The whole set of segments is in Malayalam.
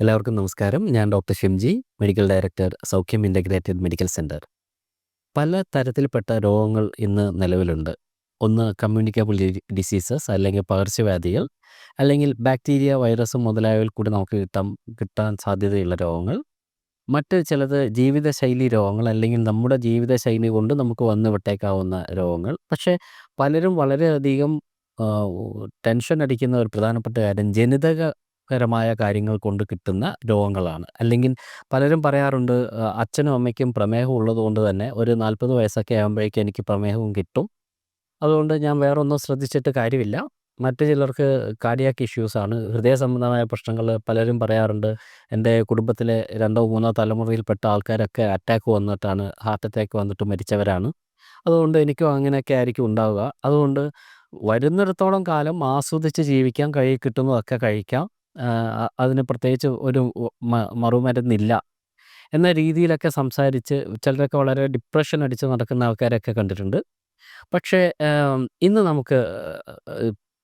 എല്ലാവർക്കും നമസ്കാരം. ഞാൻ doctor Shimji, medical director Soukhyam integrated medical centre പല തരത്തിൽപ്പെട്ട രോഗങ്ങൾ ഇന്ന് നിലവിലുണ്ട്. ഒന്ന് കമ്മ്യൂണിക്കബിൾ ഡിസീസസ് അല്ലെങ്കിൽ പകർച്ചവ്യാധികൾ, അല്ലെങ്കിൽ ബാക്ടീരിയ, വൈറസ് മുതലായവയിൽ കൂടി നമുക്ക് കിട്ടാൻ കിട്ടാൻ സാധ്യതയുള്ള രോഗങ്ങൾ. മറ്റ് ചിലത് ജീവിതശൈലി രോഗങ്ങൾ അല്ലെങ്കിൽ നമ്മുടെ ജീവിതശൈലി കൊണ്ട് നമുക്ക് വന്ന് വിട്ടേക്കാവുന്ന രോഗങ്ങൾ. പക്ഷേ പലരും വളരെയധികം ടെൻഷൻ അടിക്കുന്ന ഒരു പ്രധാനപ്പെട്ട കാര്യം ജനിതകപരമായ കാര്യങ്ങൾ കൊണ്ട് കിട്ടുന്ന രോഗങ്ങളാണ്. അല്ലെങ്കിൽ പലരും പറയാറുണ്ട് അച്ഛനും അമ്മയ്ക്കും പ്രമേഹം ഉള്ളതുകൊണ്ട് തന്നെ ഒരു 40 വയസ്സൊക്കെ ആകുമ്പോഴേക്കും എനിക്ക് പ്രമേഹവും കിട്ടും. അതുകൊണ്ട് ഞാൻ വേറൊന്നും ശ്രദ്ധിച്ചിട്ട് കാര്യമില്ല. മറ്റു ചിലർക്ക് കാർഡിയാക് ഇഷ്യൂസ് ആണ്. ഹൃദയ സംബന്ധമായ പ്രശ്നങ്ങൾ പലരും പറയാറുണ്ട്. എന്റെ കുടുംബത്തിലെ 2ഓ 3ഓ തലമുറയിൽപ്പെട്ട ആൾക്കാരൊക്കെ അറ്റാക്ക് വന്നിട്ടാണ് ഹാർട്ട് അറ്റാക്ക് വന്നിട്ട് മരിച്ചവരാണ്. അതുകൊണ്ട് എനിക്കും അങ്ങനെയൊക്കെ ആയിരിക്കും ഉണ്ടാവുക. അതുകൊണ്ട് വരുന്നിടത്തോളം കാലം ആസ്വദിച്ച് ജീവിക്കാം. കയ്യിൽ കിട്ടുന്നതൊക്കെ കഴിക്കാം. അതിന് പ്രത്യേകിച്ച് ഒരു മറുമരുന്നില്ല എന്ന രീതിയിലൊക്കെ സംസാരിച്ച് ചിലരൊക്കെ വളരെ ഡിപ്രഷൻ അടിച്ച് നടക്കുന്ന ആൾക്കാരെയൊക്കെ കണ്ടിട്ടുണ്ട്. പക്ഷേ ഇന്ന് നമുക്ക്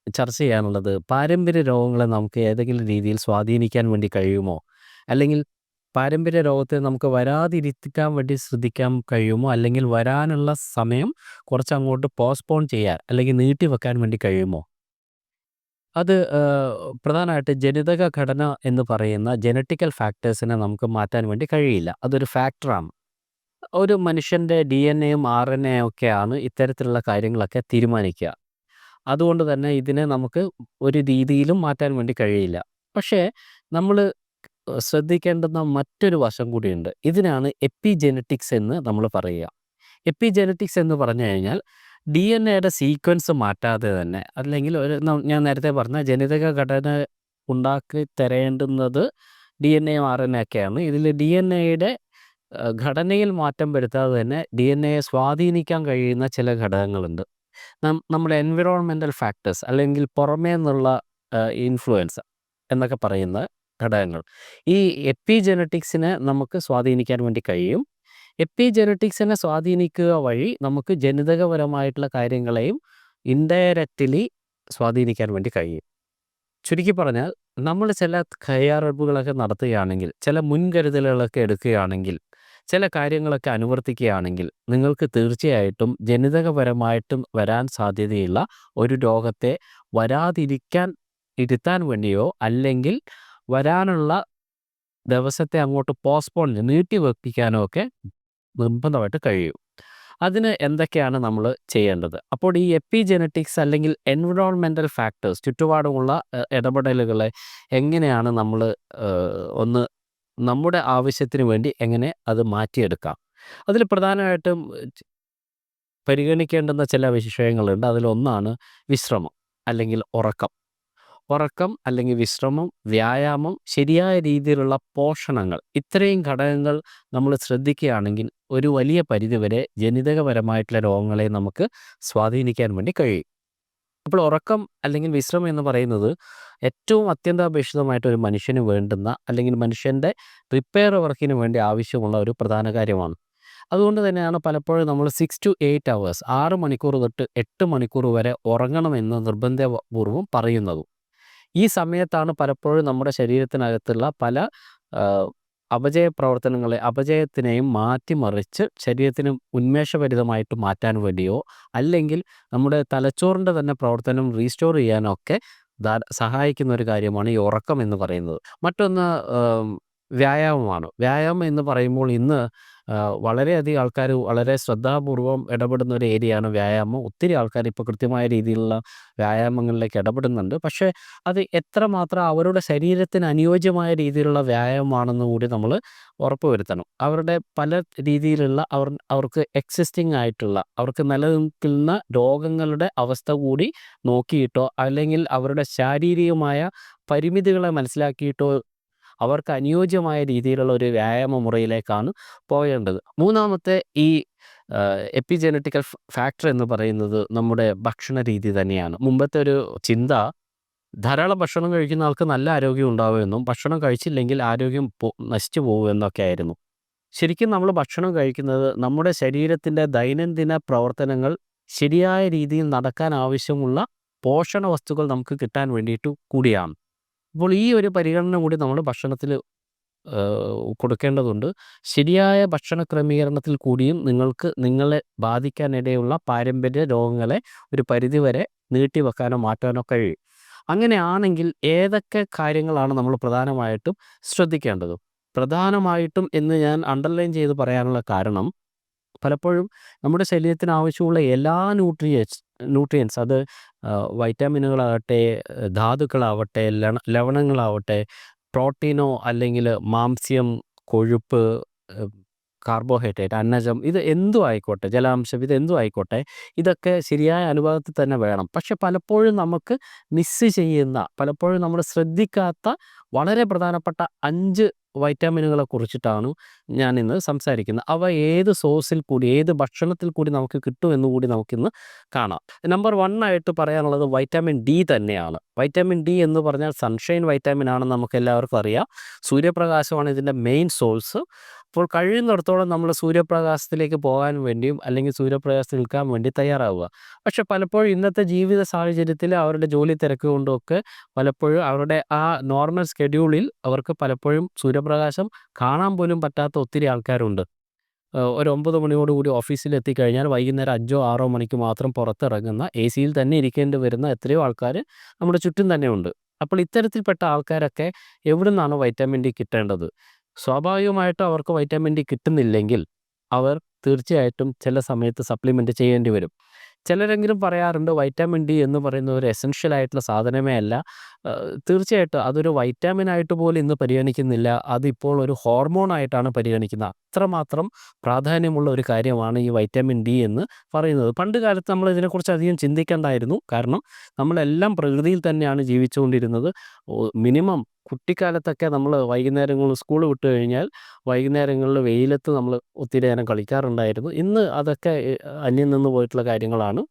ചർച്ച ചെയ്യാനുള്ളത് പാരമ്പര്യ രോഗങ്ങളെ നമുക്ക് ഏതെങ്കിലും രീതിയിൽ സ്വാധീനിക്കാൻ വേണ്ടി കഴിയുമോ? അല്ലെങ്കിൽ പാരമ്പര്യ രോഗത്തെ നമുക്ക് വരാതിരിക്കാൻ വേണ്ടി ശ്രദ്ധിക്കാൻ കഴിയുമോ? അല്ലെങ്കിൽ വരാനുള്ള സമയം കുറച്ചങ്ങോട്ട് പോസ്റ്റ്പോൺ ചെയ്യാൻ അല്ലെങ്കിൽ നീട്ടിവെക്കാൻ വേണ്ടി കഴിയുമോ? അത് പ്രധാനമായിട്ട് ജനിതക ഘടന എന്ന് പറയുന്ന ജനറ്റിക്കൽ ഫാക്ടേഴ്സിനെ നമുക്ക് മാറ്റാൻ വേണ്ടി കഴിയില്ല. അതൊരു ഫാക്ടറാണ്. ഒരു മനുഷ്യന്റെ ഡി എൻ എയും ആർ എൻ എ ഒക്കെയാണ് ഇത്തരത്തിലുള്ള കാര്യങ്ങളൊക്കെ തീരുമാനിക്കുക. അതുകൊണ്ട് തന്നെ ഇതിനെ നമുക്ക് ഒരു രീതിയിലും മാറ്റാൻ വേണ്ടി കഴിയില്ല. പക്ഷേ നമ്മൾ ശ്രദ്ധിക്കേണ്ടുന്ന മറ്റൊരു വശം കൂടിയുണ്ട്. ഇതിനാണ് എപ്പിജെനറ്റിക്സ് എന്ന് നമ്മൾ പറയുക. എപ്പിജെനറ്റിക്സ് എന്ന് പറഞ്ഞു കഴിഞ്ഞാൽ ഡിഎൻഎയുടെ സീക്വൻസ് മാറ്റാതെ തന്നെ അല്ലെങ്കിൽ ഒരു ഞാൻ നേരത്തെ പറഞ്ഞ ജനിതക ഘടന ഉണ്ടാക്കി തരേണ്ടുന്നത് ഡി എൻ എ ഒക്കെയാണ്. ഇതിൽ ഡി എൻ എയുടെ ഘടനയിൽ മാറ്റം വരുത്താതെ തന്നെ ഡി എൻ എയെ സ്വാധീനിക്കാൻ കഴിയുന്ന ചില ഘടകങ്ങളുണ്ട്. നമ്മുടെ എൻവിറോൺമെന്റൽ ഫാക്ടേഴ്സ് അല്ലെങ്കിൽ പുറമേ നിന്നുള്ള ഇൻഫ്ലുവൻസ് എന്നൊക്കെ പറയുന്ന ഘടകങ്ങൾ. ഈ എപ്പിജെനറ്റിക്സിനെ നമുക്ക് സ്വാധീനിക്കാൻ വേണ്ടി കഴിയും. എപ്പിജെനറ്റിക്സിനെ സ്വാധീനിക്കുക വഴി നമുക്ക് ജനിതകപരമായിട്ടുള്ള കാര്യങ്ങളെയും ഇൻഡയറക്റ്റ്ലി സ്വാധീനിക്കാൻ വേണ്ടി കഴിയും. ചുരുക്കി പറഞ്ഞാൽ നമ്മൾ ചില തയ്യാറെടുപ്പുകളൊക്കെ നടത്തുകയാണെങ്കിൽ, ചില മുൻകരുതലുകളൊക്കെ എടുക്കുകയാണെങ്കിൽ, ചില കാര്യങ്ങളൊക്കെ അനുവർത്തിക്കുകയാണെങ്കിൽ നിങ്ങൾക്ക് തീർച്ചയായിട്ടും ജനിതകപരമായിട്ടും വരാൻ സാധ്യതയുള്ള ഒരു രോഗത്തെ വരാതിരിക്കാൻ ഇരുത്താൻ വേണ്ടിയോ അല്ലെങ്കിൽ വരാനുള്ള ദിവസത്തെ അങ്ങോട്ട് പോസ്റ്റ്പോൺ നീട്ടിവെപ്പിക്കാനോ ഒക്കെ നിർബന്ധമായിട്ട് കഴിയും. അതിന് എന്തൊക്കെയാണ് നമ്മൾ ചെയ്യേണ്ടത്? അപ്പോൾ ഈ എപ്പിജെനറ്റിക്സ് അല്ലെങ്കിൽ എൻവിറോൺമെന്റൽ ഫാക്ടേഴ്സ് ചുറ്റുപാടുമുള്ള ഇടപെടലുകളെ എങ്ങനെയാണ് നമ്മൾ ഒന്ന് നമ്മുടെ ആവശ്യത്തിന് വേണ്ടി എങ്ങനെ അത് മാറ്റിയെടുക്കാം? അതിൽ പ്രധാനമായിട്ടും പരിഗണിക്കേണ്ടുന്ന ചില വിഷയങ്ങളുണ്ട്. അതിലൊന്നാണ് വിശ്രമം അല്ലെങ്കിൽ ഉറക്കം. ഉറക്കം അല്ലെങ്കിൽ വിശ്രമം, വ്യായാമം, ശരിയായ രീതിയിലുള്ള പോഷണങ്ങൾ ഇത്രയും ഘടകങ്ങൾ നമ്മൾ ശ്രദ്ധിക്കുകയാണെങ്കിൽ ഒരു വലിയ പരിധിവരെ ജനിതകപരമായിട്ടുള്ള രോഗങ്ങളെ നമുക്ക് സ്വാധീനിക്കാൻ വേണ്ടി കഴിയും. അപ്പോൾ ഉറക്കം അല്ലെങ്കിൽ വിശ്രമം എന്ന് പറയുന്നത് ഏറ്റവും അത്യന്താപേക്ഷിതമായിട്ട് ഒരു മനുഷ്യന് വേണ്ടുന്ന അല്ലെങ്കിൽ മനുഷ്യന്റെ റിപ്പയർ വർക്കിന് വേണ്ടി ആവശ്യമുള്ള ഒരു പ്രധാന കാര്യമാണ്. അതുകൊണ്ട് തന്നെയാണ് പലപ്പോഴും നമ്മൾ 6-8 അവേഴ്സ് ആറ് മണിക്കൂർ തൊട്ട് എട്ട് മണിക്കൂർ വരെ ഉറങ്ങണമെന്ന് നിർബന്ധപൂർവം പറയുന്നതും. ഈ സമയത്താണ് പലപ്പോഴും നമ്മുടെ ശരീരത്തിനകത്തുള്ള പല ഏഹ് അപചയ പ്രവർത്തനങ്ങളെ അപചയത്തിനെയും മാറ്റിമറിച്ച് ശരീരത്തിന് ഉന്മേഷഭരിതമായിട്ട് മാറ്റാൻ വേണ്ടിയോ അല്ലെങ്കിൽ നമ്മുടെ തലച്ചോറിന്റെ തന്നെ പ്രവർത്തനം റീസ്റ്റോർ ചെയ്യാനൊക്കെ ഒക്കെ സഹായിക്കുന്ന ഒരു കാര്യമാണ് ഈ ഉറക്കം എന്ന് പറയുന്നത്. മറ്റൊന്ന് വ്യായാമമാണ്. വ്യായാമം എന്ന് പറയുമ്പോൾ ഇന്ന് വളരെയധികം ആൾക്കാർ വളരെ ശ്രദ്ധാപൂർവം ഇടപെടുന്ന ഒരു ഏരിയയാണ് വ്യായാമം. ഒത്തിരി ആൾക്കാർ ഇപ്പോൾ കൃത്യമായ രീതിയിലുള്ള വ്യായാമങ്ങളിലേക്ക് ഇടപെടുന്നുണ്ട്. പക്ഷേ അത് എത്രമാത്രം അവരുടെ ശരീരത്തിന് അനുയോജ്യമായ രീതിയിലുള്ള വ്യായാമമാണെന്ന് കൂടി നമ്മൾ ഉറപ്പുവരുത്തണം. അവരുടെ പല രീതിയിലുള്ള അവർ അവർക്ക് എക്സിസ്റ്റിംഗ് ആയിട്ടുള്ള അവർക്ക് നിലനിൽക്കുന്ന രോഗങ്ങളുടെ അവസ്ഥ കൂടി നോക്കിയിട്ടോ അല്ലെങ്കിൽ അവരുടെ ശാരീരികമായ പരിമിതികളെ മനസ്സിലാക്കിയിട്ടോ അവർക്ക് അനുയോജ്യമായ രീതിയിലുള്ള ഒരു വ്യായാമ മുറയിലേക്കാണ് പോകേണ്ടത്. മൂന്നാമത്തെ ഈ എപ്പിജനറ്റിക്കൽ ഫാക്ടർ എന്ന് പറയുന്നത് നമ്മുടെ ഭക്ഷണ രീതി തന്നെയാണ്. മുമ്പത്തെ ഒരു ചിന്ത ധാരാളം ഭക്ഷണം കഴിക്കുന്ന ആൾക്ക് നല്ല ആരോഗ്യം ഉണ്ടാവുമെന്നും ഭക്ഷണം കഴിച്ചില്ലെങ്കിൽ ആരോഗ്യം നശിച്ചു പോകുമെന്നൊക്കെ ആയിരുന്നു ശരിക്കും നമ്മൾ ഭക്ഷണം കഴിക്കുന്നത് നമ്മുടെ ശരീരത്തിന്റെ ദൈനംദിന പ്രവർത്തനങ്ങൾ ശരിയായ രീതിയിൽ നടക്കാൻ ആവശ്യമുള്ള പോഷണ വസ്തുക്കൾ നമുക്ക് കിട്ടാൻ വേണ്ടിയിട്ട് കൂടിയാണ്. അപ്പോൾ ഈ ഒരു പരിഗണന കൂടി നമ്മൾ ഭക്ഷണത്തിൽ കൊടുക്കേണ്ടതുണ്ട്. ശരിയായ ഭക്ഷണ ക്രമീകരണത്തിൽ കൂടിയും നിങ്ങൾക്ക് നിങ്ങളെ ബാധിക്കാനിടയുള്ള പാരമ്പര്യ രോഗങ്ങളെ ഒരു പരിധിവരെ നീട്ടിവെക്കാനോ മാറ്റാനോ കഴിയും. അങ്ങനെയാണെങ്കിൽ ഏതൊക്കെ കാര്യങ്ങളാണ് നമ്മൾ പ്രധാനമായിട്ടും ശ്രദ്ധിക്കേണ്ടത്? പ്രധാനമായിട്ടും എന്ന് ഞാൻ അണ്ടർലൈൻ ചെയ്ത് പറയാനുള്ള കാരണം പലപ്പോഴും നമ്മുടെ ശരീരത്തിന് ആവശ്യമുള്ള എല്ലാ ന്യൂട്രിയൻസ് ന്യൂട്രിയൻസ്. അത് വൈറ്റാമിനുകളാകട്ടെ ധാതുക്കളാവട്ടെ ലവ ലവണങ്ങളാവട്ടെ പ്രോട്ടീനോ അല്ലെങ്കിൽ മാംസ്യം കൊഴുപ്പ് കാർബോഹൈഡ്രേറ്റ് അന്നജം ഇത് എന്തു ആയിക്കോട്ടെ ജലാംശം ഇത് എന്തു ആയിക്കോട്ടെ ഇതൊക്കെ ശരിയായ അനുപാതത്തിൽ തന്നെ വേണം. പക്ഷെ പലപ്പോഴും നമുക്ക് മിസ്സ് ചെയ്യുന്ന പലപ്പോഴും നമ്മൾ ശ്രദ്ധിക്കാത്ത വളരെ പ്രധാനപ്പെട്ട അഞ്ച് വൈറ്റാമിനുകളെ കുറിച്ചിട്ടാണ് ഞാൻ ഇന്ന് സംസാരിക്കുന്നത്. അവ ഏത് സോസിൽ കൂടി ഏത് ഭക്ഷണത്തിൽ കൂടി നമുക്ക് കിട്ടുമെന്ന് കൂടി നമുക്കിന്ന് കാണാം. നമ്പർ വൺ ആയിട്ട് പറയാനുള്ളത് വൈറ്റാമിൻ ഡി തന്നെയാണ്. വൈറ്റാമിൻ ഡി എന്ന് പറഞ്ഞാൽ സൺഷൈൻ വൈറ്റാമിൻ ആണെന്ന് നമുക്ക് എല്ലാവർക്കും അറിയാം. സൂര്യപ്രകാശമാണ് ഇതിന്റെ മെയിൻ സോഴ്സ്. അപ്പോൾ കഴിയുന്നിടത്തോളം നമ്മൾ സൂര്യപ്രകാശത്തിലേക്ക് പോകാൻ വേണ്ടിയും അല്ലെങ്കിൽ സൂര്യപ്രകാശത്തിൽ നിൽക്കാൻ വേണ്ടി തയ്യാറാവുക. പക്ഷെ പലപ്പോഴും ഇന്നത്തെ ജീവിത സാഹചര്യത്തിൽ അവരുടെ ജോലി തിരക്ക് കൊണ്ടൊക്കെ പലപ്പോഴും അവരുടെ ആ നോർമൽ സ്കെഡ്യൂളിൽ അവർക്ക് പലപ്പോഴും സൂര്യപ്രകാശം കാണാൻ പോലും പറ്റാത്ത ഒത്തിരി ആൾക്കാരുണ്ട്. ഒരു ഒമ്പത് മണിയോടുകൂടി ഓഫീസിൽ എത്തിക്കഴിഞ്ഞാൽ വൈകുന്നേരം അഞ്ചോ ആറോ മണിക്ക് മാത്രം പുറത്തിറങ്ങുന്ന എ സിയിൽ തന്നെ ഇരിക്കേണ്ടി വരുന്ന എത്രയോ ആൾക്കാർ നമ്മുടെ ചുറ്റും തന്നെയുണ്ട് അപ്പോൾ ഇത്തരത്തിൽപ്പെട്ട ആൾക്കാരൊക്കെ എവിടെ നിന്നാണ് വൈറ്റമിൻ ഡി കിട്ടേണ്ടത്? സ്വാഭാവികമായിട്ടും അവർക്ക് വൈറ്റമിൻ ഡി കിട്ടുന്നില്ലെങ്കിൽ അവർ തീർച്ചയായിട്ടും ചില സമയത്ത് സപ്ലിമെന്റ് ചെയ്യേണ്ടി വരും. ചിലരെങ്കിലും പറയാറുണ്ട് വൈറ്റാമിൻ ഡി എന്ന് പറയുന്ന ഒരു എസെൻഷ്യൽ ആയിട്ടുള്ള സാധനമേ അല്ല. തീർച്ചയായിട്ടും അതൊരു വൈറ്റാമിൻ ആയിട്ട് പോലും ഇന്ന് പരിഗണിക്കുന്നില്ല. അതിപ്പോൾ ഒരു ഹോർമോൺ ആയിട്ടാണ് പരിഗണിക്കുന്നത്. അത്രമാത്രം പ്രാധാന്യമുള്ള ഒരു കാര്യമാണ് ഈ വൈറ്റമിൻ ഡി എന്ന് പറയുന്നത്. പണ്ട് കാലത്ത് നമ്മൾ ഇതിനെക്കുറിച്ച് അധികം ചിന്തിക്കേണ്ടായിരുന്നു. കാരണം നമ്മളെല്ലാം പ്രകൃതിയിൽ തന്നെയാണ് ജീവിച്ചുകൊണ്ടിരുന്നത്. മിനിമം കുട്ടിക്കാലത്തൊക്കെ നമ്മൾ വൈകുന്നേരങ്ങളിൽ സ്കൂൾ വിട്ട് കഴിഞ്ഞാൽ വൈകുന്നേരങ്ങളിൽ വെയിലത്ത് നമ്മൾ ഒത്തിരി നേരം കളിക്കാറുണ്ടായിരുന്നു. ഇന്ന് അതൊക്കെ അന്യം നിന്ന് പോയിട്ടുള്ള കാര്യങ്ങളാണ്.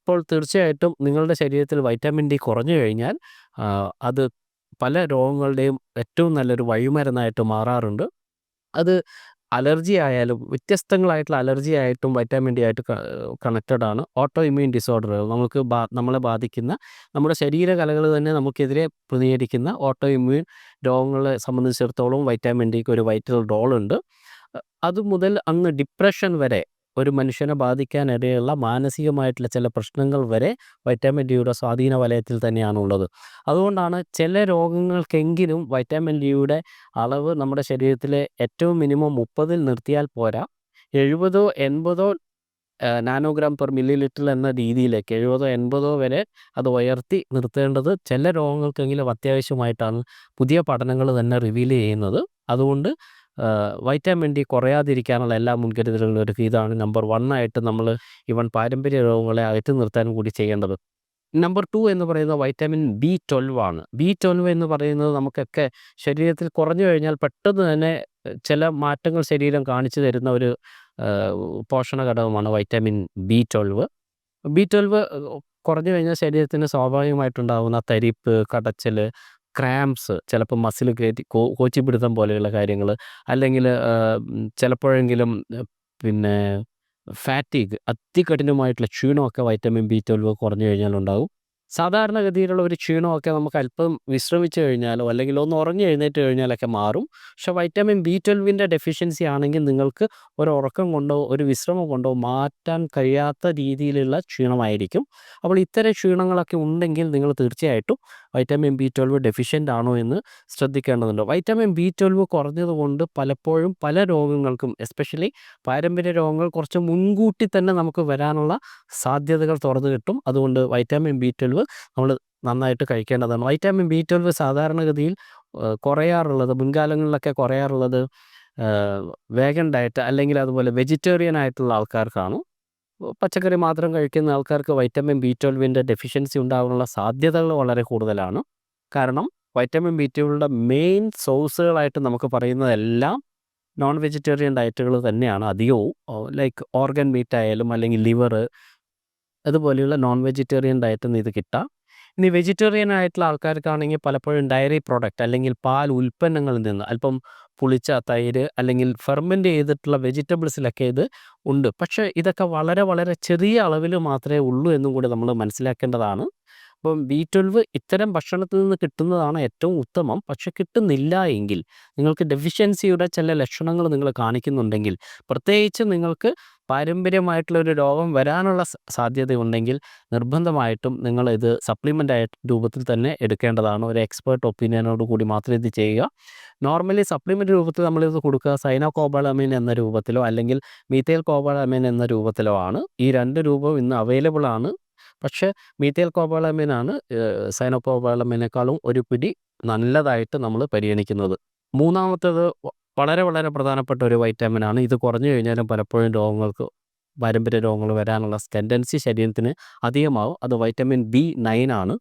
അപ്പോൾ തീർച്ചയായിട്ടും നിങ്ങളുടെ ശരീരത്തിൽ വൈറ്റമിൻ ഡി കുറഞ്ഞു കഴിഞ്ഞാൽ അത് പല രോഗങ്ങളുടെയും ഏറ്റവും നല്ലൊരു വഴിമരുന്നായിട്ട് മാറാറുണ്ട്. അത് അലർജി ആയാലും വ്യത്യസ്തങ്ങളായിട്ടുള്ള അലർജി ആയിട്ടും വൈറ്റാമിൻ ഡി ആയിട്ട് കണക്റ്റഡ് ആണ്. ഓട്ടോ ഇമ്മ്യൂൺ ഡിസോർഡറുകൾ നമുക്ക് നമ്മളെ ബാധിക്കുന്ന നമ്മുടെ ശരീരകലകൾ തന്നെ നമുക്കെതിരെ പ്രതികരിക്കുന്ന ഓട്ടോ ഇമ്മ്യൂൺ രോഗങ്ങളെ സംബന്ധിച്ചിടത്തോളം വൈറ്റാമിൻ ഡിക്ക് ഒരു വൈറ്റൽ റോളുണ്ട് അത് മുതൽ അങ്ങ് ഡിപ്രഷൻ വരെ ഒരു മനുഷ്യനെ ബാധിക്കാനിടയുള്ള മാനസികമായിട്ടുള്ള ചില പ്രശ്നങ്ങൾ വരെ വൈറ്റാമിൻ ഡിയുടെ സ്വാധീന വലയത്തിൽ തന്നെയാണുള്ളത് അതുകൊണ്ടാണ് ചില രോഗങ്ങൾക്കെങ്കിലും വൈറ്റാമിൻ ഡിയുടെ അളവ് നമ്മുടെ ശരീരത്തിലെ ഏറ്റവും മിനിമം മുപ്പതിൽ നിർത്തിയാൽ പോരാ. എഴുപതോ എൺപതോ നാനോഗ്രാം പെർ മില്ലി ലിറ്റർ എന്ന രീതിയിലേക്ക് എഴുപതോ എൺപതോ വരെ അത് ഉയർത്തി നിർത്തേണ്ടത് ചില രോഗങ്ങൾക്കെങ്കിലും അത്യാവശ്യമായിട്ടാണ്. പുതിയ പഠനങ്ങൾ തന്നെ റിവീൽ ചെയ്യുന്നത്. അതുകൊണ്ട് വൈറ്റാമിൻ ഡി കുറയാതിരിക്കാനുള്ള എല്ലാ മുൻകരുതലുകളും ഒരു ഇതാണ് നമ്പർ വൺ ആയിട്ട് നമ്മൾ ഇവൺ പാരമ്പര്യ രോഗങ്ങളെ അകറ്റി നിർത്താനും കൂടി ചെയ്യേണ്ടത്. നമ്പർ ടു എന്ന് പറയുന്നത് വൈറ്റാമിൻ ബി ട്വൽവ് ആണ്. ബി ട്വൽവ് എന്ന് പറയുന്നത് നമുക്കൊക്കെ ശരീരത്തിൽ കുറഞ്ഞു കഴിഞ്ഞാൽ പെട്ടെന്ന് തന്നെ ചില മാറ്റങ്ങൾ ശരീരം കാണിച്ചു തരുന്ന ഒരു പോഷണ ഘടകമാണ് vitamin B twelve B twelve കുറഞ്ഞു കഴിഞ്ഞാൽ ശരീരത്തിന് സ്വാഭാവികമായിട്ടുണ്ടാകുന്ന തരിപ്പ് കടച്ചൽ ക്രാംസ് ചിലപ്പോൾ മസിൽ കയറ്റി കോ കോച്ചിപ്പിടുത്തം പോലെയുള്ള കാര്യങ്ങൾ അല്ലെങ്കിൽ ചിലപ്പോഴെങ്കിലും പിന്നെ ഫാറ്റിക് അതികഠിനമായിട്ടുള്ള ക്ഷീണമൊക്കെ വൈറ്റമിൻ ബി ട്വൽവ് കുറഞ്ഞു കഴിഞ്ഞാലുണ്ടാകും സാധാരണഗതിയിലുള്ള ഒരു ക്ഷീണമൊക്കെ നമുക്ക് അല്പം വിശ്രമിച്ചു കഴിഞ്ഞാലോ അല്ലെങ്കിൽ ഒന്ന് ഉറങ്ങി എഴുന്നേറ്റ് കഴിഞ്ഞാലൊക്കെ മാറും. പക്ഷേ വൈറ്റമിൻ ബി ട്വൽവിന്റെ ഡെഫിഷ്യൻസി ആണെങ്കിൽ നിങ്ങൾക്ക് ഒരു ഉറക്കം കൊണ്ടോ ഒരു വിശ്രമം കൊണ്ടോ മാറ്റാൻ കഴിയാത്ത രീതിയിലുള്ള ക്ഷീണമായിരിക്കും. അപ്പോൾ ഇത്തരം ക്ഷീണങ്ങളൊക്കെ ഉണ്ടെങ്കിൽ നിങ്ങൾ തീർച്ചയായിട്ടും വൈറ്റമിൻ ബി ട്വൽവ് ഡെഫിഷ്യന്റ് ആണോ എന്ന് ശ്രദ്ധിക്കേണ്ടതുണ്ട്. വൈറ്റമിൻ ബി ട്വൽവ് കുറഞ്ഞതുകൊണ്ട് പലപ്പോഴും പല രോഗങ്ങൾക്കും എസ്പെഷ്യലി പാരമ്പര്യ രോഗങ്ങൾ കുറച്ച് മുൻകൂട്ടി തന്നെ നമുക്ക് വരാനുള്ള സാധ്യതകൾ തുറന്നു കിട്ടും. അതുകൊണ്ട് വൈറ്റമിൻ ബി ട്വൽവ് നമ്മൾ നന്നായിട്ട് കഴിക്കേണ്ടതാണ്. വൈറ്റമിൻ ബി ട്വൽവ് സാധാരണഗതിയിൽ കുറയാറുള്ളത് മുൻകാലങ്ങളിലൊക്കെ കുറയാറുള്ളത് വേഗൻ ഡയറ്റ് അല്ലെങ്കിൽ അതുപോലെ വെജിറ്റേറിയൻ ആയിട്ടുള്ള ആൾക്കാർക്കാണ് പച്ചക്കറി മാത്രം കഴിക്കുന്ന ആൾക്കാർക്ക് വൈറ്റമിൻ ബി ട്വൽവിന്റെ ഡെഫിഷ്യൻസി ഉണ്ടാകാനുള്ള സാധ്യതകൾ വളരെ കൂടുതലാണ്. കാരണം വൈറ്റമിൻ ബി ട്വൽവിന്റെ മെയിൻ സോഴ്സുകളായിട്ട് നമുക്ക് പറയുന്നതെല്ലാം നോൺ വെജിറ്റേറിയൻ ഡയറ്റുകൾ തന്നെയാണ്. അധികവും ലൈക്ക് ഓർഗൻ മീറ്റ് ആയാലും അല്ലെങ്കിൽ ലിവർ അതുപോലെയുള്ള നോൺ വെജിറ്റേറിയൻ ഡയറ്റിൽ നിന്ന് ഇത് കിട്ടാം. ഇനി വെജിറ്റേറിയൻ ആയിട്ടുള്ള ആൾക്കാർക്കാണെങ്കിൽ പലപ്പോഴും ഡയറി പ്രോഡക്റ്റ് അല്ലെങ്കിൽ പാൽ ഉൽപ്പന്നങ്ങളിൽ നിന്ന് അല്പം പുളിച്ച തൈര് അല്ലെങ്കിൽ ഫെർമെന്റ് ചെയ്തിട്ടുള്ള വെജിറ്റബിൾസിലൊക്കെ ഇത് ഉണ്ട്. പക്ഷേ ഇതൊക്കെ വളരെ വളരെ ചെറിയ അളവിൽ മാത്രമേ ഉള്ളൂ എന്നും കൂടി നമ്മൾ മനസ്സിലാക്കേണ്ടതാണ്. അപ്പം ബി ട്വൽവ് ഇത്തരം ഭക്ഷണത്തിൽ നിന്ന് കിട്ടുന്നതാണ് ഏറ്റവും ഉത്തമം. പക്ഷെ കിട്ടുന്നില്ല എങ്കിൽ നിങ്ങൾക്ക് ഡെഫിഷ്യൻസിയുടെ ചില ലക്ഷണങ്ങൾ നിങ്ങൾ കാണിക്കുന്നുണ്ടെങ്കിൽ പ്രത്യേകിച്ച് നിങ്ങൾക്ക് പാരമ്പര്യമായിട്ടുള്ള ഒരു രോഗം വരാനുള്ള സാധ്യതയുണ്ടെങ്കിൽ നിർബന്ധമായിട്ടും നിങ്ങൾ ഇത് സപ്ലിമെന്റ് ആയിട്ട് രൂപത്തിൽ തന്നെ എടുക്കേണ്ടതാണ്. ഒരു എക്സ്പേർട്ട് ഒപ്പീനിയനോട് കൂടി മാത്രം ഇത് ചെയ്യുക. നോർമലി സപ്ലിമെന്റ് രൂപത്തിൽ നമ്മളിത് കൊടുക്കുക സൈനോകോബാളമീൻ എന്ന രൂപത്തിലോ അല്ലെങ്കിൽ മീത്തേൽ കോബാളമീൻ എന്ന രൂപത്തിലോ ആണ്. ഈ രണ്ട് രൂപവും ഇന്ന് അവൈലബിൾ ആണ്. പക്ഷേ മീത്തേൽ കോബാളമീനാണ് സൈനോകോബാളമീനേക്കാളും ഒരു പിടി നല്ലതായിട്ട് നമ്മൾ പരിഗണിക്കുന്നത്. മൂന്നാമത്തേത് വളരെ വളരെ പ്രധാനപ്പെട്ട ഒരു വൈറ്റാമിനാണ് ഇത് കുറഞ്ഞു കഴിഞ്ഞാലും പലപ്പോഴും രോഗങ്ങൾക്ക് പാരമ്പര്യ രോഗങ്ങൾ വരാനുള്ള ടെൻഡൻസി ശരീരത്തിന് അധികമാവും. അത് വൈറ്റമിൻ ബി നയൻ ആണ്.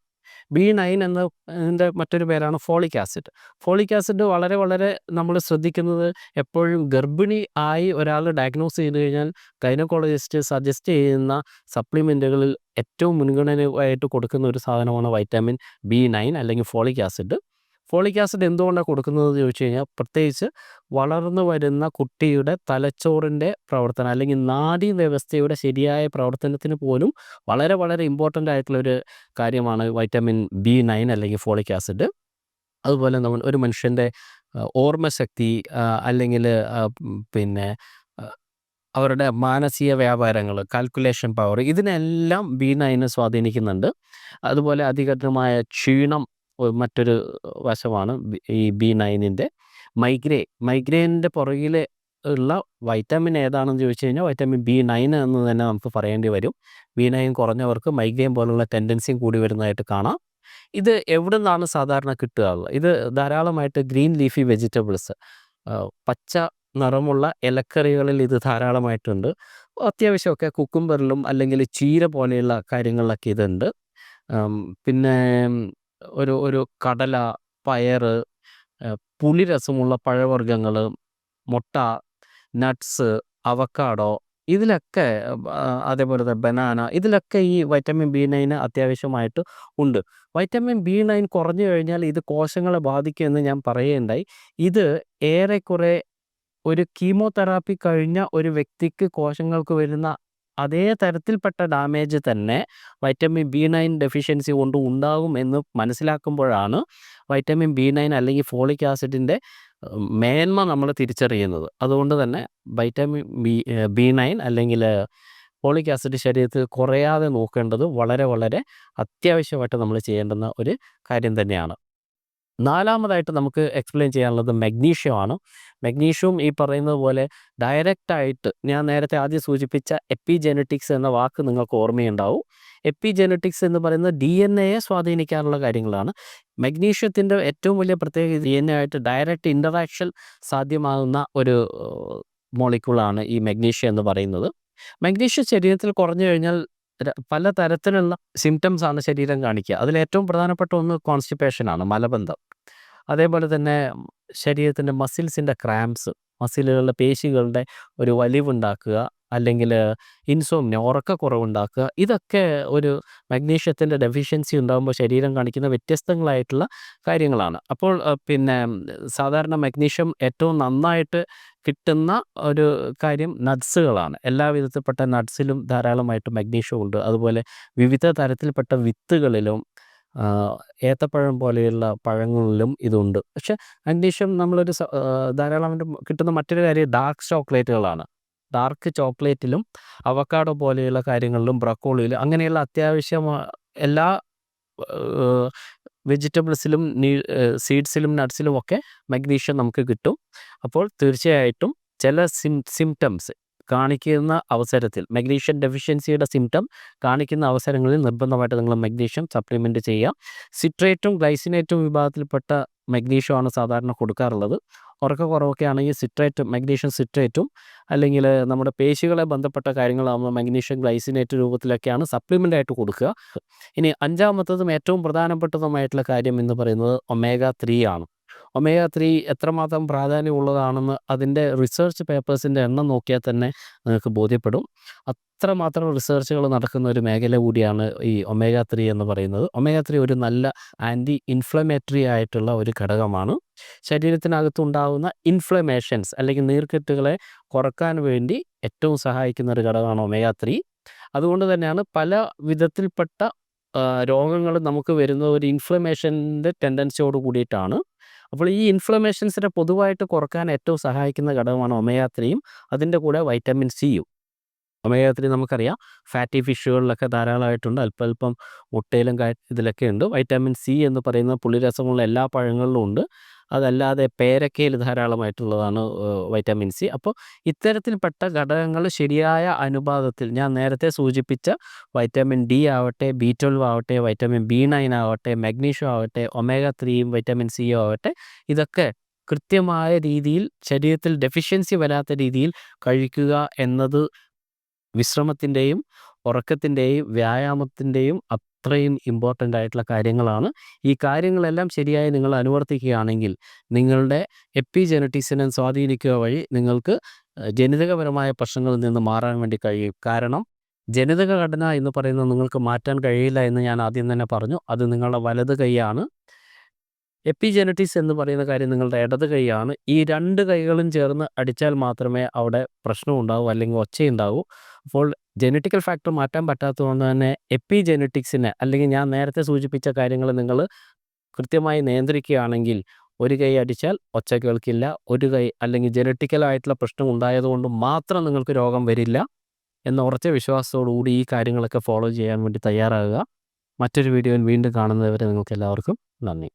ബി നയൻ എന്നതിന്റെ മറ്റൊരു പേരാണ് ഫോളിക് ആസിഡ് ഫോളിക് ആസിഡ് വളരെ വളരെ നമ്മൾ ശ്രദ്ധിക്കുന്നത് എപ്പോഴും ഗർഭിണി ആയി ഒരാൾ ഡയഗ്നോസ് ചെയ്ത് കഴിഞ്ഞാൽ ഗൈനക്കോളജിസ്റ്റ് സജസ്റ്റ് ചെയ്യുന്ന സപ്ലിമെന്റുകളിൽ ഏറ്റവും മുൻഗണനയായിട്ട് കൊടുക്കുന്ന ഒരു സാധനമാണ് വൈറ്റാമിൻ ബി നയൻ അല്ലെങ്കിൽ ഫോളിക് ആസിഡ് ഫോളിക് ആസിഡ് എന്തുകൊണ്ടാണ് കൊടുക്കുന്നത് ചോദിച്ചു കഴിഞ്ഞാൽ പ്രത്യേകിച്ച് വളർന്നു വരുന്ന കുട്ടിയുടെ തലച്ചോറിന്റെ പ്രവർത്തനം അല്ലെങ്കിൽ നാഡി വ്യവസ്ഥയുടെ ശരിയായ പ്രവർത്തനത്തിന് പോലും വളരെ വളരെ ഇമ്പോർട്ടന്റ് ആയിട്ടുള്ളൊരു കാര്യമാണ് വൈറ്റമിൻ ബി നയൻ അല്ലെങ്കിൽ ഫോളിക് ആസിഡ്. അതുപോലെ നമ്മൾ ഒരു മനുഷ്യന്റെ ഓർമ്മശക്തി അല്ലെങ്കിൽ പിന്നെ അവരുടെ മാനസിക വ്യാപാരങ്ങൾ കാൽക്കുലേഷൻ പവർ ഇതിനെല്ലാം ബി നയന് സ്വാധീനിക്കുന്നുണ്ട്. അതുപോലെ അധികൃതമായ ക്ഷീണം മറ്റൊരു വശമാണ് ഈ ബി നയനിന്റെ. മൈഗ്രേ മൈഗ്രെയിനിന്റെ പുറകിൽ ഉള്ള വൈറ്റമിൻ ഏതാണെന്ന് ചോദിച്ചു കഴിഞ്ഞാൽ വൈറ്റമിൻ ബി നയൻ എന്ന് തന്നെ നമുക്ക് പറയേണ്ടി വരും. ബി നയൻ കുറഞ്ഞവർക്ക് മൈഗ്രെയിൻ പോലുള്ള ടെൻഡൻസിയും കൂടി വരുന്നതായിട്ട് കാണാം. ഇത് എവിടെ നിന്നാണ് സാധാരണ കിട്ടുക ഇത് ധാരാളമായിട്ട് ഗ്രീൻ ലീഫി വെജിറ്റബിൾസ് പച്ച നിറമുള്ള ഇലക്കറികളിൽ ഇത് ധാരാളമായിട്ടുണ്ട്. അത്യാവശ്യമൊക്കെ കുക്കുംബറിലും അല്ലെങ്കിൽ ചീര പോലെയുള്ള കാര്യങ്ങളിലൊക്കെ ഇതുണ്ട്. പിന്നെ ഒരു ഒരു കടല, പയറ്, പുളി രസമുള്ള പഴവർഗങ്ങൾ മുട്ട, നട്ട്സ്, അവക്കാഡോ ഇതിലൊക്കെ അതേപോലെ തന്നെ ബനാന ഇതിലൊക്കെ ഈ വൈറ്റമിൻ ബി നയൻ അത്യാവശ്യമായിട്ട് ഉണ്ട്. വൈറ്റമിൻ ബി നയൻ കുറഞ്ഞു കഴിഞ്ഞാൽ ഇത് കോശങ്ങളെ ബാധിക്കുമെന്ന് ഞാൻ പറയുകയുണ്ടായി. ഇത് ഏറെക്കുറെ ഒരു കീമോതെറാപ്പി കഴിഞ്ഞ ഒരു വ്യക്തിക്ക് കോശങ്ങൾക്ക് വരുന്ന അതേ തരത്തിൽപ്പെട്ട ഡാമേജ് തന്നെ വൈറ്റമിൻ ബി നയൻ ഡെഫിഷ്യൻസി കൊണ്ട് ഉണ്ടാകും എന്ന് മനസ്സിലാക്കുമ്പോഴാണ് വൈറ്റമിൻ ബി നയൻ അല്ലെങ്കിൽ ഫോളിക് ആസിഡിന്റെ മേന്മ നമ്മൾ തിരിച്ചറിയുന്നത്. അതുകൊണ്ട് തന്നെ വൈറ്റമിൻ ബി ബി നയൻ അല്ലെങ്കിൽ ഫോളിക് ആസിഡ് ശരീരത്തിൽ കുറയാതെ നോക്കേണ്ടത് വളരെ വളരെ അത്യാവശ്യമായിട്ട് നമ്മൾ ചെയ്യേണ്ടുന്ന ഒരു കാര്യം തന്നെയാണ്. നാലാമതായിട്ട് നമുക്ക് എക്സ്പ്ലെയിൻ ചെയ്യാനുള്ളത് മെഗ്നീഷ്യമാണ് മെഗ്നീഷ്യവും ഈ പറയുന്നത് പോലെ ഡയറക്റ്റായിട്ട് ഞാൻ നേരത്തെ ആദ്യം സൂചിപ്പിച്ച എപ്പിജെനറ്റിക്സ് എന്ന വാക്ക് നിങ്ങൾക്ക് ഓർമ്മയുണ്ടാവും. എപ്പിജെനറ്റിക്സ് എന്ന് പറയുന്നത് ഡി എൻ എയെ സ്വാധീനിക്കാനുള്ള കാര്യങ്ങളാണ്. മെഗ്നീഷ്യത്തിന്റെ ഏറ്റവും വലിയ പ്രത്യേകത ഡി എൻ എ ആയിട്ട് ഡയറക്റ്റ് ഇന്ററാക്ഷൻ സാധ്യമാകുന്ന ഒരു മോളിക്യൂളാണ് ഈ മെഗ്നീഷ്യ എന്ന് പറയുന്നത്. മെഗ്നീഷ്യ ശരീരത്തിൽ കുറഞ്ഞു കഴിഞ്ഞാൽ പല തരത്തിലുള്ള സിംറ്റംസ് ആണ് ശരീരം കാണിക്കുക. അതിൽ ഏറ്റവും പ്രധാനപ്പെട്ട ഒന്ന് കോൺസ്റ്റിപ്പേഷനാണ് മലബന്ധം. അതേപോലെ തന്നെ ശരീരത്തിന്റെ മസിൽസിന്റെ ക്രാംസ് മസിലുകളുടെ പേശികളുടെ ഒരു വലിവുണ്ടാക്കുക അല്ലെങ്കിൽ ഇൻസോംനിയ ഉറക്കക്കുറവുണ്ടാക്കുക ഇതൊക്കെ ഒരു മഗ്നീഷ്യത്തിന്റെ ഡെഫിഷ്യൻസി ഉണ്ടാകുമ്പോൾ ശരീരം കാണിക്കുന്ന വ്യത്യസ്തങ്ങളായിട്ടുള്ള കാര്യങ്ങളാണ്. അപ്പോൾ പിന്നെ സാധാരണ മഗ്നീഷ്യം ഏറ്റവും നന്നായിട്ട് കിട്ടുന്ന ഒരു കാര്യം നട്ട്സുകളാണ്. എല്ലാ വിധത്തിൽപ്പെട്ട നട്ട്സിലും ധാരാളമായിട്ട് മഗ്നീഷ്യം ഉണ്ട് അതുപോലെ വിവിധ തരത്തിൽപ്പെട്ട വിത്തുകളിലും ഏത്തപ്പഴം പോലെയുള്ള പഴങ്ങളിലും ഇതുണ്ട്. പക്ഷെ മഗ്നീഷ്യം നമ്മളൊരു ധാരാളമായിട്ട് കിട്ടുന്ന മറ്റൊരു കാര്യം ഡാർക്ക് ചോക്ലേറ്റുകളാണ്. ഡാർക്ക് ചോക്ലേറ്റിലും അവക്കാഡോ പോലെയുള്ള കാര്യങ്ങളിലും ബ്രക്കോളിയിലും അങ്ങനെയുള്ള അത്യാവശ്യം എല്ലാ വെജിറ്റബിൾസിലും സീഡ്സിലും നട്ട്സിലും ഒക്കെ മഗ്നീഷ്യം നമുക്ക് കിട്ടും. അപ്പോൾ തീർച്ചയായിട്ടും ചില സിം സിംറ്റംസ് കാണിക്കുന്ന അവസരത്തിൽ മഗ്നീഷ്യം ഡെഫിഷ്യൻസിയുടെ സിംറ്റം കാണിക്കുന്ന അവസരങ്ങളിൽ നിർബന്ധമായിട്ട് നിങ്ങൾ മഗ്നീഷ്യം സപ്ലിമെന്റ് ചെയ്യുക. സിട്രേറ്റും ഗ്ലൈസിനേറ്റും വിഭാഗത്തിൽപ്പെട്ട മഗ്നീഷ്യമാണ് സാധാരണ കൊടുക്കാറുള്ളത്. ഉറക്കക്കുറവൊക്കെ ആണെങ്കിൽ സിട്രേറ്റ് മഗ്നീഷ്യം സിട്രേറ്റും അല്ലെങ്കിൽ നമ്മുടെ പേശികളെ ബന്ധപ്പെട്ട കാര്യങ്ങളാകുമ്പോൾ മഗ്നീഷ്യം ഗ്ലൈസിനേറ്റ് രൂപത്തിലൊക്കെയാണ് സപ്ലിമെന്റ് ആയിട്ട് കൊടുക്കുക. ഇനി അഞ്ചാമത്തതും ഏറ്റവും പ്രധാനപ്പെട്ടതുമായിട്ടുള്ള കാര്യം എന്ന് പറയുന്നത് ഒമേഗ ത്രീ ആണ്. ഒമേഗ ത്രീ എത്രമാത്രം പ്രാധാന്യമുള്ളതാണെന്ന് അതിന്റെ റിസർച്ച് പേപ്പേഴ്സിന്റെ എണ്ണം നോക്കിയാൽ തന്നെ നിങ്ങൾക്ക് ബോധ്യപ്പെടും. അത്രമാത്രം റിസർച്ചുകൾ നടക്കുന്ന ഒരു മേഖല കൂടിയാണ് ഈ ഒമേഗ ത്രീ എന്ന് പറയുന്നത്. ഒമേഗ ത്രീ ഒരു നല്ല ആന്റി ഇൻഫ്ലമേറ്ററി ആയിട്ടുള്ള ഒരു ഘടകമാണ്. ശരീരത്തിനകത്തുണ്ടാകുന്ന ഇൻഫ്ലമേഷൻസ് അല്ലെങ്കിൽ നീർക്കെട്ടുകളെ കുറയ്ക്കാൻ വേണ്ടി ഏറ്റവും സഹായിക്കുന്ന ഒരു ഘടകമാണ് ഒമേഗ ത്രീ. അതുകൊണ്ട് തന്നെയാണ് പല വിധത്തിൽപ്പെട്ട രോഗങ്ങൾ നമുക്ക് വരുന്ന ഒരു ഇൻഫ്ലമേഷന്റെ ടെൻഡൻസിയോട് കൂടിയിട്ടാണ്. അപ്പോൾ ഈ ഇൻഫ്ലമേഷൻസിനെ പൊതുവായിട്ട് കുറയ്ക്കാൻ ഏറ്റവും സഹായിക്കുന്ന ഘടകമാണ് ഒമേഗ അതിന്റെ കൂടെ വൈറ്റമിൻ സിയും. ഒമേഗ നമുക്കറിയാം ഫാറ്റി ഫിഷുകളിലൊക്കെ ധാരാളമായിട്ടുണ്ട്. അല്പം അല്പം മുട്ടയിലും ഇതിലൊക്കെ ഉണ്ട്. വൈറ്റമിൻ സി എന്ന് പറയുന്ന പുളിരസമുള്ള എല്ലാ പഴങ്ങളിലും ഉണ്ട്. അതല്ലാതെ പേരക്കയിൽ ധാരാളമായിട്ടുള്ളതാണ് വൈറ്റമിൻ സി. അപ്പോൾ ഇത്തരത്തിൽപ്പെട്ട ഘടകങ്ങൾ ശരിയായ അനുപാതത്തിൽ ഞാൻ നേരത്തെ സൂചിപ്പിച്ച വൈറ്റമിൻ ഡി ആവട്ടെ, ബി ട്വൽവ് ആവട്ടെ, വൈറ്റമിൻ ബി നയൻ ആവട്ടെ, മഗ്നീഷ്യം ആവട്ടെ, ഒമേഗ ത്രീയും വൈറ്റമിൻ സിയും ആവട്ടെ ഇതൊക്കെ കൃത്യമായ രീതിയിൽ ശരീരത്തിൽ ഡെഫിഷ്യൻസി വരാത്ത രീതിയിൽ കഴിക്കുക എന്നത് വിശ്രമത്തിന്റെയും ഉറക്കത്തിന്റെയും വ്യായാമത്തിന്റെയും അത്രയും ഇമ്പോർട്ടന്റ് ആയിട്ടുള്ള കാര്യങ്ങളാണ്. ഈ കാര്യങ്ങളെല്ലാം ശരിയായി നിങ്ങൾ അനുവർത്തിക്കുകയാണെങ്കിൽ നിങ്ങളുടെ എപ്പിജെനറ്റിക്സിനെ സ്വാധീനിക്കുക വഴി നിങ്ങൾക്ക് ജനിതകപരമായ പ്രശ്നങ്ങളിൽ നിന്ന് മാറാൻ വേണ്ടി കഴിയും. കാരണം ജനിതക ഘടന എന്ന് പറയുന്നത് നിങ്ങൾക്ക് മാറ്റാൻ കഴിയില്ല എന്ന് ഞാൻ ആദ്യം തന്നെ പറഞ്ഞു. അത് നിങ്ങളുടെ വലത് കൈയാണ്. എപ്പിജെനറ്റിക്സ് എന്ന് പറയുന്ന കാര്യം നിങ്ങളുടെ ഇടത് കൈയാണ്. ഈ രണ്ട് കൈകളും ചേർന്ന് അടിച്ചാൽ മാത്രമേ അവിടെ പ്രശ്നമുണ്ടാവൂ അല്ലെങ്കിൽ ഒച്ചയുണ്ടാവൂ. അപ്പോൾ ജെനറ്റിക്കൽ ഫാക്ടർ മാറ്റാൻ പറ്റാത്തതുകൊണ്ട് തന്നെ എപ്പി ജെനറ്റിക്സിനെ അല്ലെങ്കിൽ ഞാൻ നേരത്തെ സൂചിപ്പിച്ച കാര്യങ്ങൾ നിങ്ങൾ കൃത്യമായി നിയന്ത്രിക്കുകയാണെങ്കിൽ ഒരു കൈ അടിച്ചാൽ ഒച്ച കേൾക്കില്ല. ഒരു കൈ അല്ലെങ്കിൽ ജെനറ്റിക്കലായിട്ടുള്ള പ്രശ്നം ഉണ്ടായതുകൊണ്ട് മാത്രം നിങ്ങൾക്ക് രോഗം വരില്ല എന്ന ഉറച്ച വിശ്വാസത്തോടുകൂടി ഈ കാര്യങ്ങളൊക്കെ ഫോളോ ചെയ്യാൻ വേണ്ടി തയ്യാറാകുക. മറ്റൊരു വീഡിയോയിൽ വീണ്ടും കാണുന്നതുവരെ നിങ്ങൾക്ക് എല്ലാവർക്കും നന്ദി.